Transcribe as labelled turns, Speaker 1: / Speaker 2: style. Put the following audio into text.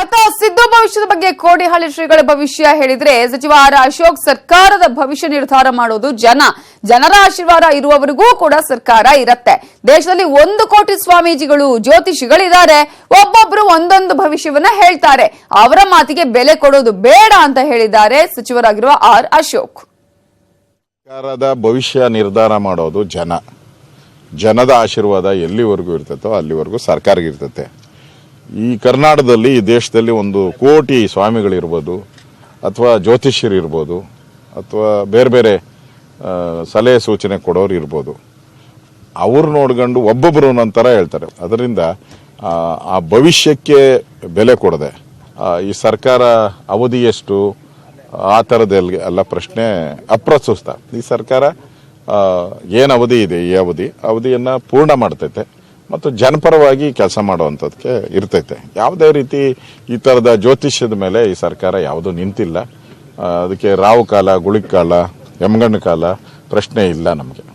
Speaker 1: ಆತ ಸಿದ್ದು ಭವಿಷ್ಯದ ಬಗ್ಗೆ ಕೋಡಿಹಳ್ಳಿ ಶ್ರೀಗಳ ಭವಿಷ್ಯ ಹೇಳಿದ್ರೆ ಸಚಿವ ಆರ್ ಅಶೋಕ್ ಸರ್ಕಾರದ ಭವಿಷ್ಯ ನಿರ್ಧಾರ ಮಾಡೋದು ಜನ. ಜನರ ಆಶೀರ್ವಾದ ಇರುವವರಿಗೂ ಕೂಡ ಸರ್ಕಾರ ಇರತ್ತೆ. ದೇಶದಲ್ಲಿ ಒಂದು ಕೋಟಿ ಸ್ವಾಮೀಜಿಗಳು, ಜ್ಯೋತಿಷಿಗಳಿದ್ದಾರೆ. ಒಬ್ಬೊಬ್ರು ಒಂದೊಂದು ಭವಿಷ್ಯವನ್ನ ಹೇಳ್ತಾರೆ. ಅವರ ಮಾತಿಗೆ ಬೆಲೆ ಕೊಡೋದು ಬೇಡ ಅಂತ ಹೇಳಿದ್ದಾರೆ ಸಚಿವರಾಗಿರುವ ಆರ್ ಅಶೋಕ್.
Speaker 2: ಸರ್ಕಾರದ ಭವಿಷ್ಯ ನಿರ್ಧಾರ ಮಾಡೋದು ಜನ. ಜನದ ಆಶೀರ್ವಾದ ಎಲ್ಲಿವರೆಗೂ ಇರ್ತೈತೋ ಅಲ್ಲಿವರೆಗೂ ಸರ್ಕಾರಗಿರ್ತತೆ ಈ ಕರ್ನಾಟಕದಲ್ಲಿ ಈ ದೇಶದಲ್ಲಿ ಒಂದು ಕೋಟಿ ಸ್ವಾಮಿಗಳಿರ್ಬೋದು ಅಥವಾ ಜ್ಯೋತಿಷ್ಯರಿರ್ಬೋದು ಅಥವಾ ಬೇರೆ ಬೇರೆ ಸಲಹೆ ಸೂಚನೆ ಕೊಡೋರು ಇರ್ಬೋದು. ಅವ್ರು ನೋಡ್ಕೊಂಡು ಒಬ್ಬೊಬ್ಬರು ನಂತರ ಹೇಳ್ತಾರೆ. ಅದರಿಂದ ಆ, ಭವಿಷ್ಯಕ್ಕೆ ಬೆಲೆ ಕೊಡದೆ ಈ ಸರ್ಕಾರ ಅವಧಿ ಎಷ್ಟು ಆ ಥರದಲ್ಲಿ ಎಲ್ಲ ಪ್ರಶ್ನೆ ಅಪ್ರಸ್ತುತ. ಈ ಸರ್ಕಾರ ಏನು ಅವಧಿ ಇದೆ ಈ ಅವಧಿ? ಅವಧಿಯನ್ನು ಪೂರ್ಣ ಮಾಡ್ತೈತೆ. ಮತ್ತು ಜನಪರವಾಗಿ ಕೆಲಸ ಮಾಡುವಂಥದ್ದಕ್ಕೆ ಇರ್ತೈತೆ. ಯಾವುದೇ ರೀತಿ ಈ ಥರದ ಜ್ಯೋತಿಷ್ಯದ ಮೇಲೆ ಈ ಸರ್ಕಾರ ಯಾವುದೂ ನಿಂತಿಲ್ಲ. ಅದಕ್ಕೆ ರಾವು ಕಾಲ ಗುಳಿಕ್ ಕಾಲ ಯಮಗಣ್ಣ ಕಾಲ ಪ್ರಶ್ನೆ ಇಲ್ಲ ನಮಗೆ.